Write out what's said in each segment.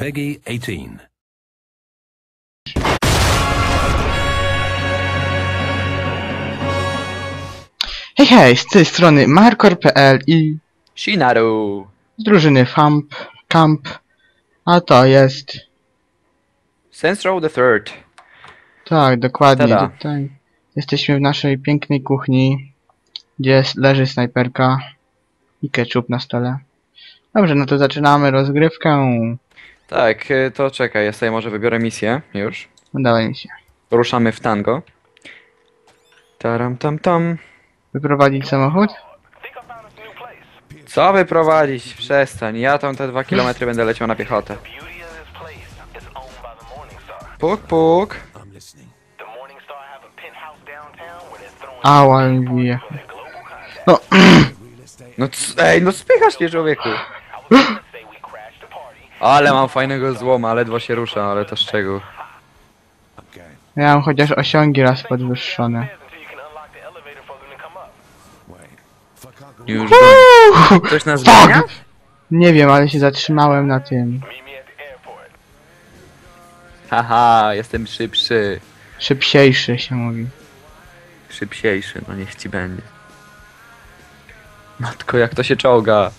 Peggy 18. Hej, hej, z tej strony Markor.pl i Shinaru! z drużyny FAMP, Camp, a to jest, Saints Row the Third. tak, dokładnie, Tada. tutaj jesteśmy w naszej pięknej kuchni, gdzie jest, leży snajperka i ketchup na stole. Dobrze, no to zaczynamy rozgrywkę. Tak, y, to czekaj, ja sobie może wybiorę misję już. Dawaj mi się. Ruszamy w tango. Taram tam tam. Wyprowadzić samochód? Co wyprowadzić? Przestań, ja tam te dwa kilometry będę leciał na piechotę. Puk, puk. Ała, bije. No, No ej, no spychasz mnie człowieku. Ale mam fajnego złoma, ledwo się rusza, ale to szczegół. ja mam chociaż osiągi raz podwyższone. Już. Ktoś nas zmienia? Nie wiem, ale się zatrzymałem na tym. Haha, jestem szybszy. Szybciejszy się mówi. Szybciejszy, no niech ci będzie. Matko, jak to się czołga.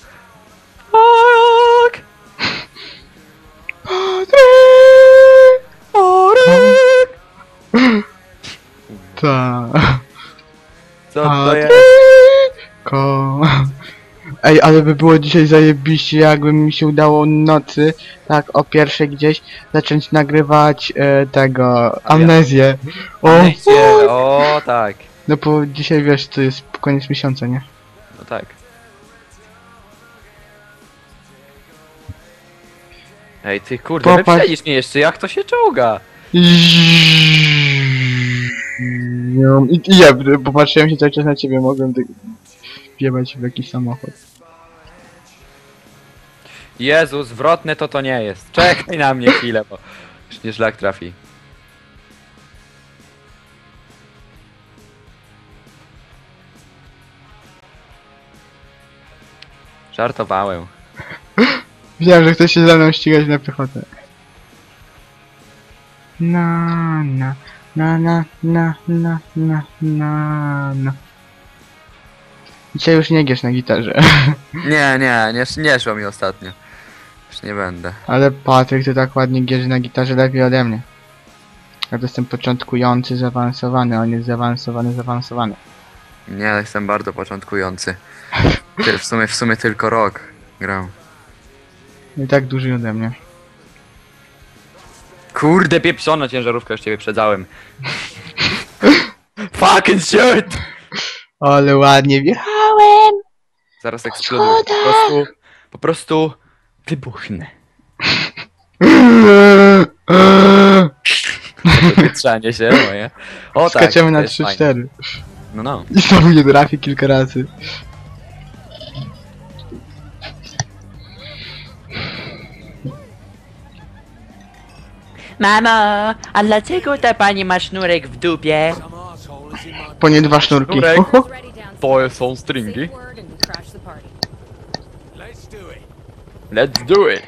Ta. Co to jest? Ko. Ej, ale by było dzisiaj zajebiście, jakby mi się udało nocy, tak o pierwszej gdzieś, zacząć nagrywać e, tego, amnezję. O, Amnezję, O, tak. no bo dzisiaj wiesz, to jest koniec miesiąca, nie? No tak. Ej, ty kurde, Popatrz. wyprzedzisz mnie jeszcze, jak to się czołga? I, i ja popatrzyłem się cały czas na ciebie, mogłem tak wjebać w jakiś samochód. Jezu, zwrotne to to nie jest. Czekaj na mnie chwilę, bo już nie szlak trafi. Żartowałem. Wiedziałem, że chcesz się ze mną ścigać na piechotę. Na na na na na na na na na Dzisiaj już nie giesz na gitarze. Nie, nie, nie, nie szło mi ostatnio. Już nie będę. Ale Patryk, ty tak ładnie giesz na gitarze lepiej ode mnie. Ja to jestem początkujący, zaawansowany, a on jest zaawansowany, zaawansowany. Nie, jestem bardzo początkujący. Ty, w sumie, w sumie tylko rok grał. I tak duży ode mnie. Kurde, pieprzona ciężarówka, już cię wyprzedzałem. Fucking shit! Ale ładnie wjechałem! Zaraz eksploduję. Po prostu, po prostu wybuchnę. Wytrzanie się moje. O tak. Skaczemy na jest fajne. 3-4. No no. I znowu nie trafi kilka razy. Mamo, a dlaczego ta pani ma sznurek w dupie? Po nie dwa sznurki. Sznurek. To są stringi. Let's do it. Let's do it.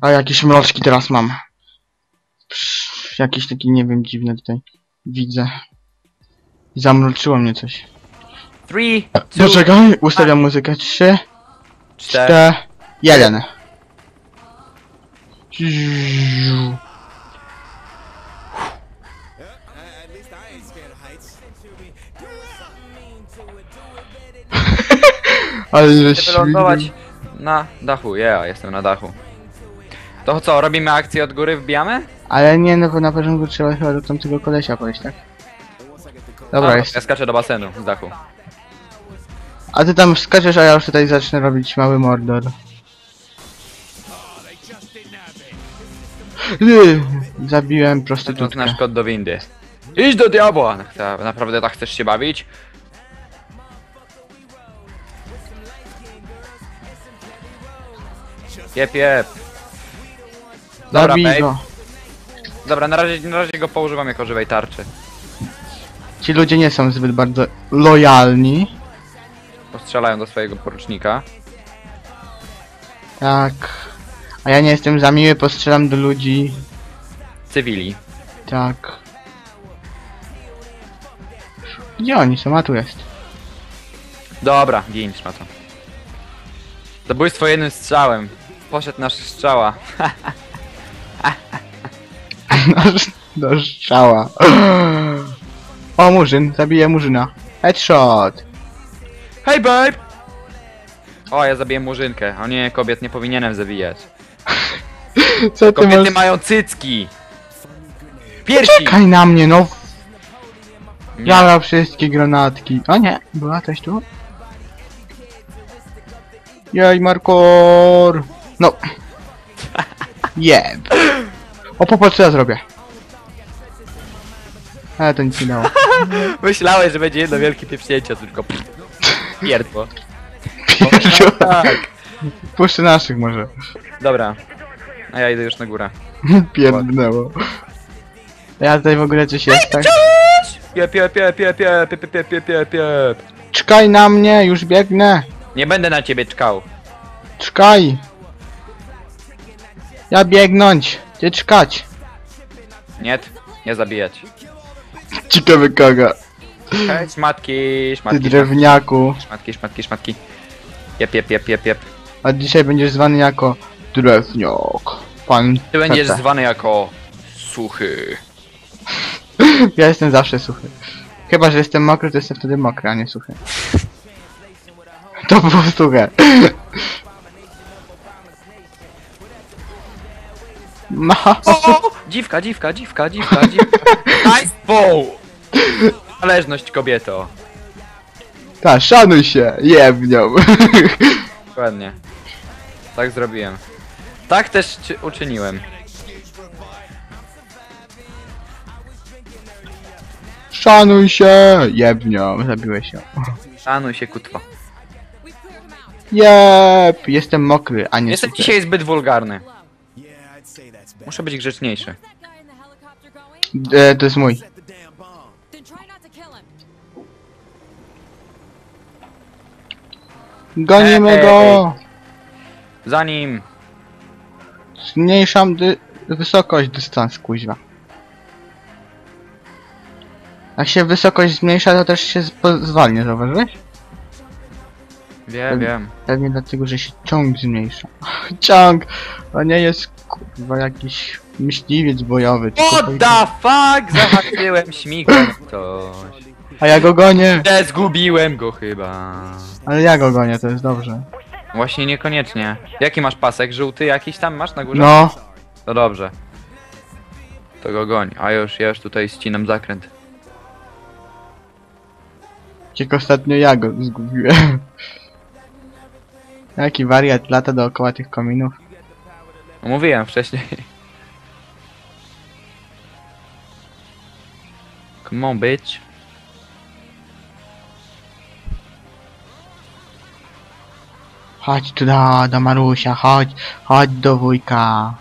A jakieś mroczki teraz mam. Psz, Jakieś takie, nie wiem, dziwne tutaj widzę. Zamroczyło mnie coś. Three, two, Poczekaj, ustawiam muzykę. Trzy, cztery. cztery, jeden. Ale Chcę wylądować na dachu. Ja jestem na dachu. To co, robimy akcję od góry, wbijamy? Ale nie, no bo na początku trzeba chyba do tamtego kolesia pójść, tak? Dobra, A, jest. Ja skaczę do basenu z dachu. A ty tam skaczesz, a ja już tutaj zacznę robić mały mordor. Nie, Zabiłem To prostytutkę. nasz kod do windy. Idź do diabła! Ta- Naprawdę tak chcesz się bawić? Jep, jep. Dobra, Zabij babe. go. Dobra, na razie, na razie go poużywam jako żywej tarczy. Ci ludzie nie są zbyt bardzo lojalni. Postrzelają do swojego porucznika. Tak. A ja nie jestem za miły, postrzelam do ludzi. Cywili. Tak. Gdzie oni są? A tu jest. Dobra, gin, szmato. Zabójstwo jednym strzałem. Poszedł nasz strzała. Do strzała. O, murzyn. Zabiję murzyna. Headshot. Hej, babe! O, ja zabiję murzynkę. O nie, kobiet nie powinienem zabijać. Co ty Kobiety masz? mają cycki! Piersi! Czekaj na mnie, no. Nie. Jala wszystkie granatki. O nie, była coś tu? Jej, Markor! No. Jeb. O, popatrz co ja zrobię. Ale to nic nie dało. Myślałeś, że będzie jedno wielkie pieprznięcie, tylko pierdło. Pierdziu. Tak. Puszczę naszych może. Dobra. A ja idę już na górę. Pierdnęło. Ja tutaj w ogóle coś jest, tak? Piep, piep, piep, piep, piep, piep, piep, piep, piep, piep. Czekaj na mnie, już biegnę. Nie będę na ciebie czkał. Czekaj. Ja biegnąć. Ty czekać. Nie, nie zabijać. Ciekawy kogo. Hej, szmatki, Ty szmatki, drewniaku. szmatki, szmatki, szmatki. Jep, jep, jep, jep, jep. A dzisiaj będziesz zwany jako drewniak. Pan Ty będziesz Pepe. zwany jako suchy. Ja jestem zawsze suchy. Chyba, że jestem mokry, to jestem wtedy mokry, a nie suchy. To było suche. No. O! Dziwka, dziwka, dziwka, dziwka, dziwka. Państwo! Zależność kobieto. Ta, szanuj się, jebnią. Dokładnie. Tak zrobiłem. Tak też uczyniłem. Szanuj się! Jebnio, zabiłeś się. Szanuj się, kutwa. Jeb, jestem mokry, a nie Jestem suchy. dzisiaj zbyt wulgarny. Muszę być grzeczniejszy. E, to jest mój. Gonimy Ej. go! Za nim! Zmniejszam dy wysokość dystans, kuźwa. Jak się wysokość zmniejsza, to też się zwalnia, zauważyłeś? Wiem, wiem. Pewnie dlatego, że się ciąg zmniejsza. ciąg! To nie jest kurwa jakiś myśliwiec bojowy. What to- the fuck? Zahaczyłem śmigłem coś. A ja go gonię! Te zgubiłem go chyba. Ale ja go gonię, to jest dobrze. Właśnie niekoniecznie. Jaki masz pasek? Żółty jakiś tam masz na górze? No, No dobrze. To go goń. A już, ja już tutaj ścinam zakręt. jak ostatnio ja go zgubiłem. Jaki wariat lata dookoła tych kominów. No, mówiłem wcześniej. Come on, bitch. Chodź tu do, do Marusia, chodź, chodź do wujka.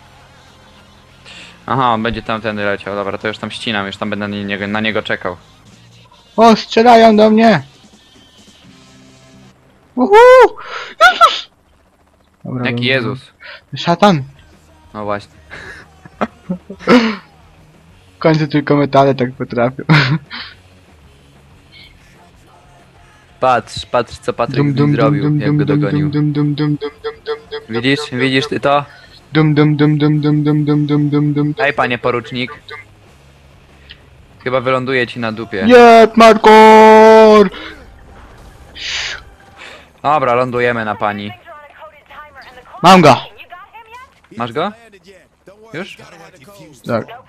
Aha, on będzie tamtędy leciał. Dobra, to już tam ścinam, już tam będę na niego, na niego czekał. O, strzelają do mnie! Uhu! Jezus! Dobra, Jaki dobra. Jezus? Szatan! No właśnie. W końcu tylko metale tak potrafią. Patrz, patrz co Patryk mi zrobił, jak go dogonił. dum dum dum dum dum dum dum Widzisz, widzisz ty to? dum dum dum dum dum dum dum dum dum dum Hej panie porucznik. Chyba wyląduje ci na dupie. Jeb, Markor! Dobra, lądujemy na pani. Mam go! Masz go? Już? Tak.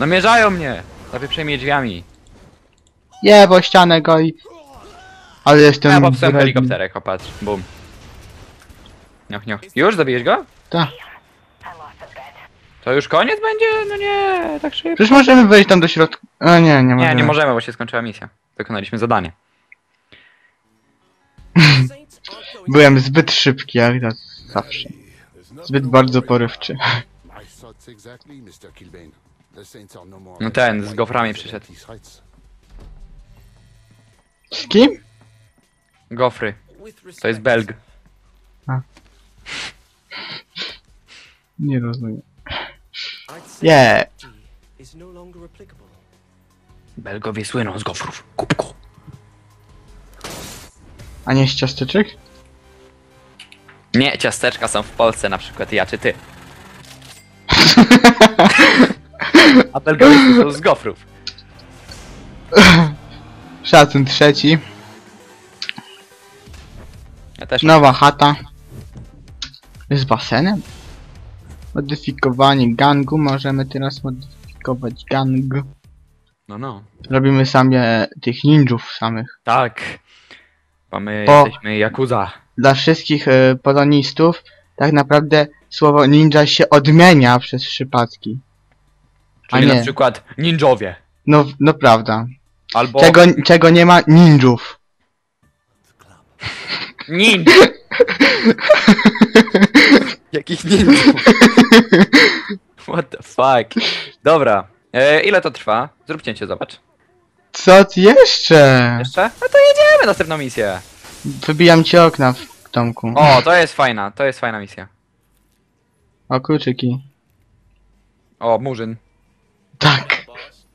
Namierzają mnie! Zapieprzej drzwiami. Jeb, o ścianę go i... Ale jestem... Ja popsułem wredny. helikopterek, opatrz. Bum. Nioch, nioch. Już zabiłeś go? Tak. To już koniec będzie? No nie, tak szybko. Przecież możemy wejść tam do środka. A nie, nie Nie, możemy. nie możemy, bo się skończyła misja. Wykonaliśmy zadanie. Byłem zbyt szybki, jak zawsze. Zbyt bardzo porywczy. No. No ten, z goframi przyszedł. Z kim? Gofry. To jest Belg. Nie rozumiem. Is no. Belgowie słyną z gofrów. Kubku. A nie z ciasteczek? Nie, ciasteczka są w Polsce na przykład ja czy ty. A są z gofrów. Szacun trzeci. Ja też. Nowa chata. Z basenem? Modyfikowanie gangu. Możemy teraz modyfikować gang. No, no. Robimy sobie tych ninjów samych. Tak. Bo my O. jesteśmy Yakuza. Dla wszystkich e, polonistów tak naprawdę słowo ninja się odmienia przez przypadki. A Czyli na nie. przykład ninjowie. No, no prawda. Albo Czego, czego nie ma ninjów. ninja. Jakich ninjów? What the fuck? Dobra. E, ile to trwa? Zrób cięcie, zobacz. Co ty jeszcze? Jeszcze? No to jedziemy na następną misję. Wybijam ci okna w domku. O, to jest fajna, to jest fajna misja. O kluczyki. O, Murzyn. Tak. Boss,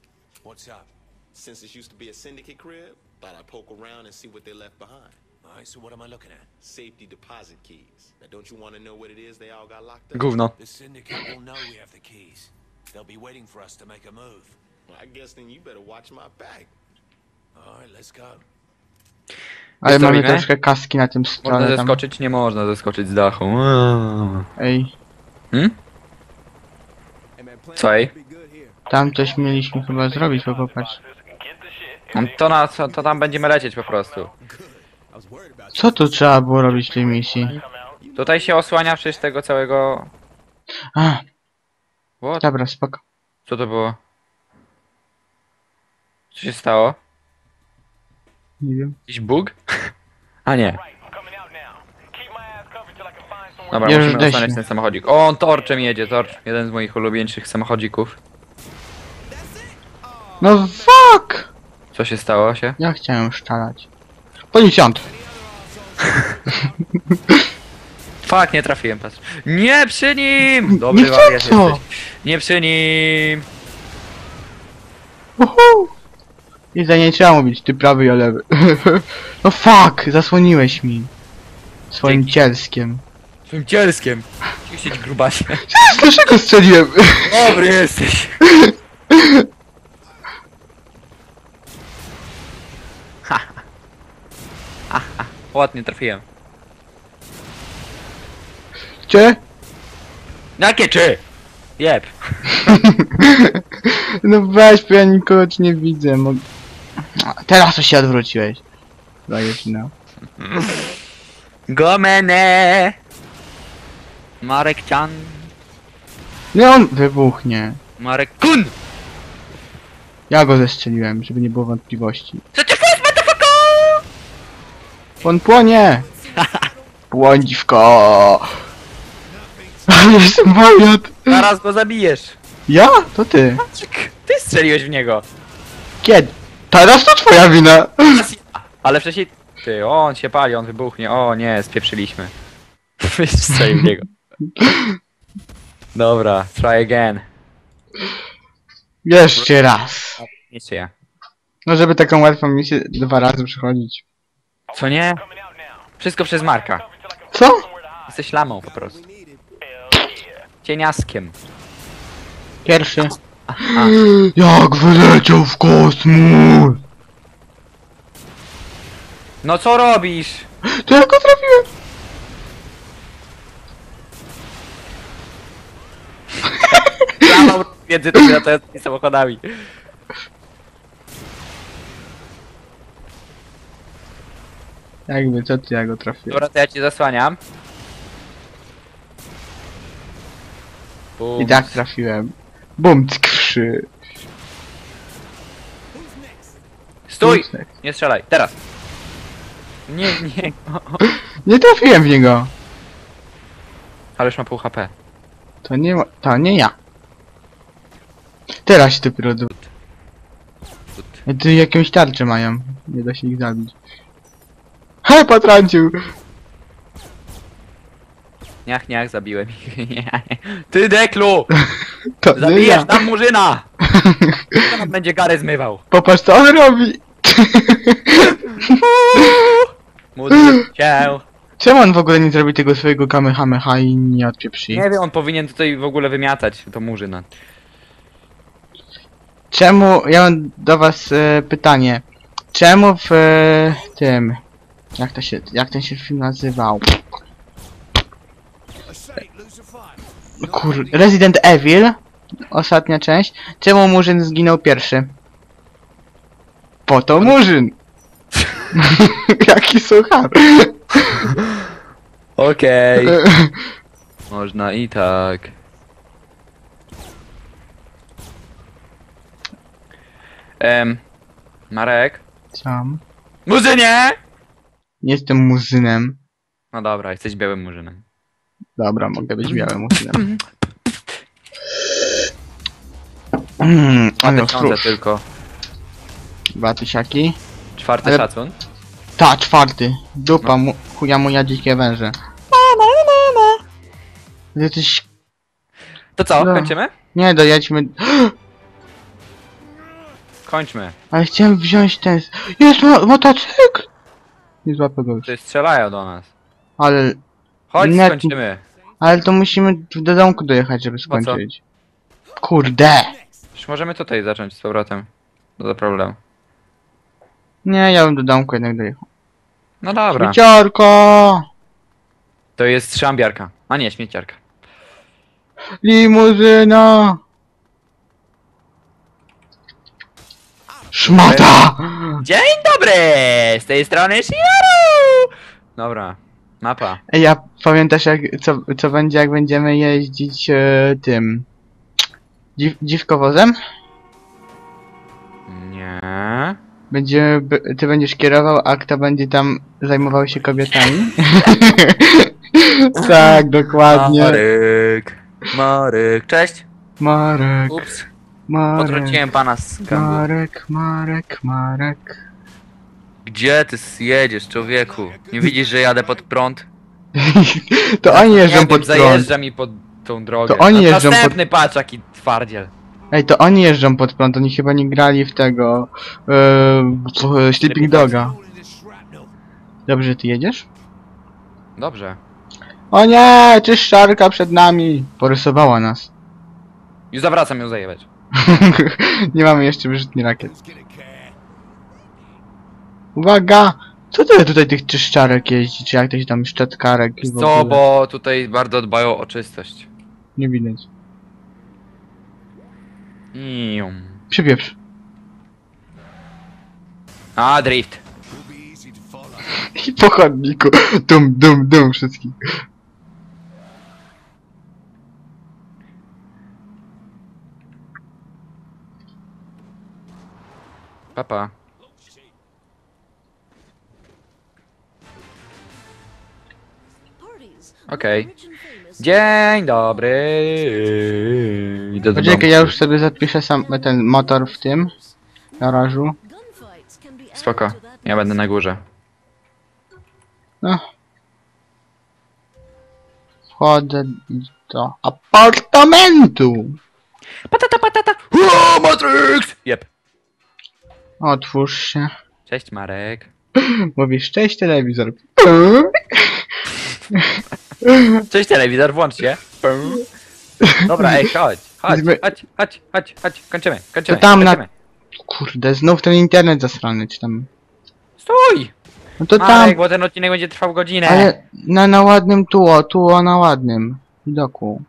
what's up? Since this used to be a syndicate crib, thought I'd poke around and see what they left behind. Alright, so what am I looking at? Safety deposit keys. Now, don't you want to know what it is they all got locked up? Gówno. The syndicate will know we have the keys. They'll be waiting for us to make a move. Well, I guess then you better watch my back. Alright, let's go. Ale mamy troszkę kaski na tym Można stole tam. zeskoczyć? Nie można zeskoczyć z dachu. Ej, Hmm? Co, tam coś mieliśmy chyba zrobić, bo popatrz. To, na, to, to tam będziemy lecieć po prostu. Co tu trzeba było robić w tej misji? Tutaj się osłania przecież tego całego... A, What? dobra, spoko. Co to było? Co się stało? Nie wiem. Jakiś bug? A nie. Dobra, Już musimy osłaniać ten samochodzik. O, on torczem jedzie, torcz. Jeden z moich ulubieńszych samochodzików. No fuck! Co się stało się? Ja chciałem szczalać. Policjant! Fuck, nie trafiłem, patrz. Nie przy nim! Dobry Nie wariat chcę co? jesteś. Nie przy nim! Uhu! I za nie trzeba mówić, ty prawy, ja lewy. no fuck! Zasłoniłeś mi. Swoim Dzięki. cielskiem. Swoim cielskiem. Siedź grubasie. Dlaczego strzeliłem? Dobry jesteś. Ha. Ha, ha. Ładnie trafiłem. Cie? Jakie czy? Jeb. No weź, bo ja nikogo ci nie widzę. Mo... A, Teraz to się odwróciłeś. Dajesz no. Gomene. Marek Chan. Nie on wybuchnie. Marek Kun. Ja go zestrzeliłem, żeby nie było wątpliwości. Co ty jest, motherfucker? On płonie! Płoń dziwko! Ale jestem wariat! Zaraz go zabijesz. Ja? To ty. Ty strzeliłeś w niego. Kiedy? Teraz to twoja wina! Ale wcześniej... Ty, on się pali, on wybuchnie. O nie, spieprzyliśmy. Strzelił w niego. Dobra, try again. Jeszcze raz. Jeszcze ja. No żeby taką łatwą misję dwa razy przechodzić. Co nie? Wszystko przez Marka. Co? Jesteś lamą po prostu. Cieniaskiem. Pierwszy. A, Jak wyleciał w kosmos! no co robisz? To ja go trafiłem! Lamą między tymi latającymi samochodami. Jakby, co ty, ja go trafiłem. Dobra, to ja cię zasłaniam. Bum. I tak trafiłem. Bum, tkrzy. Stój! Nie strzelaj, teraz! Nie, nie. Nie trafiłem w niego. Ale już ma pół HP. To nie, to nie ja. Teraz się dopiero do... Tu jakąś tarczę mają. Nie da się ich zabić. He, potrącił! Niach, niach, zabiłem ich. Ty, Deklu! To nie Zabijesz ja. tam murzyna! Kto nam będzie garę zmywał? Popatrz co on robi! Módl cię. Czemu on w ogóle nie zrobi tego swojego kamehameha i nie odpieprzy? Nie wiem, on powinien tutaj w ogóle wymiatać to murzyna. Czemu, ja mam do was e, pytanie. Czemu w e, tym, jak to się, jak ten się film nazywał? Kur, Resident Evil, ostatnia część. Czemu Murzyn zginął pierwszy? Po to Murzyn! Jaki suchar! Okej. Można i tak. Em, Marek? Sam. Murzynie! Jestem Murzynem. No dobra, jesteś białym murzynem. Dobra, mogę być białym Murzynem. Mm, A ale frusz. tylko. Dwa tysiaki. Czwarty Ale- szacun. Ta, czwarty. Dupa, mu, chuja moja dzikie węże. Jesteś... To co, No. kończymy? Nie, dojedźmy... Kończmy. Ale chciałem wziąć ten... Jest mo motocykl! Nie złapę go już. Ty strzelają do nas. Ale... Chodź, Nie- skończymy. Ale to musimy do domku dojechać, żeby co? skończyć. Kurde! Już możemy tutaj zacząć z powrotem. To za problem. Nie, ja bym do domku jednak dojechał. No dobra. Śmieciarko! To jest szambiarka. A nie, śmieciarka. Limuzyna! Szmata! Dzień dobry! Z tej strony Shiaru! Dobra. Mapa. Ej, ja pamiętasz jak, co, co będzie jak będziemy jeździć e, tym... Dziw, dziwkowozem? Nie. Będziemy, b- ty będziesz kierował, a kto będzie tam zajmował się kobietami? tak, dokładnie. Marek. Marek. Cześć. Marek, Ups. Marek, Potrąciłem pana z gangu. Marek, Marek, Marek. Gdzie ty jedziesz, człowieku? Nie widzisz, że jadę pod prąd? to oni jeżdżą pod prąd. Zajeżdża mi pod tą drogę. To oni jeżdżą pod- Następny patrz, jaki twardziel. Ej, to oni jeżdżą pod prąd, oni chyba nie grali w tego... Yy, Sleeping Doga. Dobrze, ty jedziesz? Dobrze. O nie, czyszczarka przed nami! Porysowała nas. Już zawracam ją zajebać. nie mamy jeszcze wyrzutni rakiet. Uwaga! Co tyle tutaj tych czyszczarek jeździ, czy jak to się tam szczotkarek Co, bo tutaj bardzo dbają o czystość. Nie widać. Ium. Przypieprz. A, drift. I po chodniku. Dum, dum, dum wszystkich. Papa. Okej. Dzień dobry. Idę do Poczekaj, domu. ja już sobie zapiszę sam ten motor w tym garażu. Spoko. Ja będę na górze. No. Wchodzę do apartamentu. Patata, patata. O, Matrix! Jep. Otwórz się. Cześć, Marek. Mówisz, cześć telewizor. Cześć, telewizor, włącz się. Dobra, ej, chodź. Chodź, chodź, chodź, chodź, chodź. Kończymy, kończymy. To tam na- kończymy. Kurde, znów ten internet zasrany, czy tam... Stój! No to tam, Marek, bo ten odcinek będzie trwał godzinę. ale na, na ładnym tuło, tuło na ładnym widoku.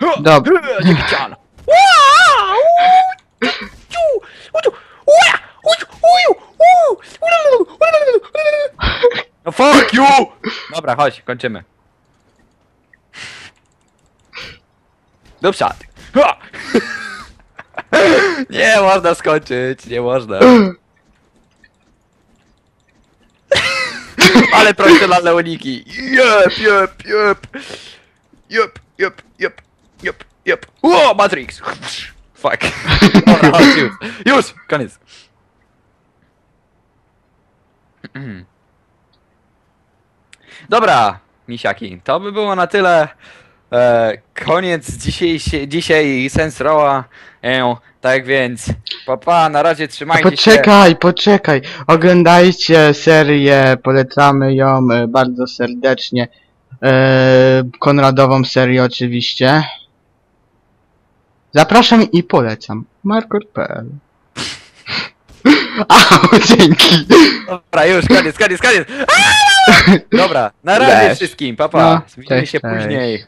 Dobra. No fuck you! Dobra, chodź, kończymy. Do przad. Ha! Nie można skończyć, nie można. Ale profesjonalne uniki. Jep, jep, jep. Jep, jep, jep, jep. Yep. Ło, Matrix! Fuck. Dobra, chodź, już. Już! Koniec. Dobra, misiaki, to by było na tyle. E, koniec dzisiaj Sens Rowa. E, tak więc, papa, na razie trzymajcie się. Poczekaj, poczekaj. Oglądajcie serię, polecamy ją e, bardzo serdecznie. E, Konradową serię oczywiście. Zapraszam i polecam. Markor.pl A, dzięki. Dobra, już, koniec, koniec, koniec. Dobra, na razie Cześć. wszystkim, papa. No, Widzimy cześć, się cześć. później.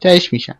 Cześć, misia.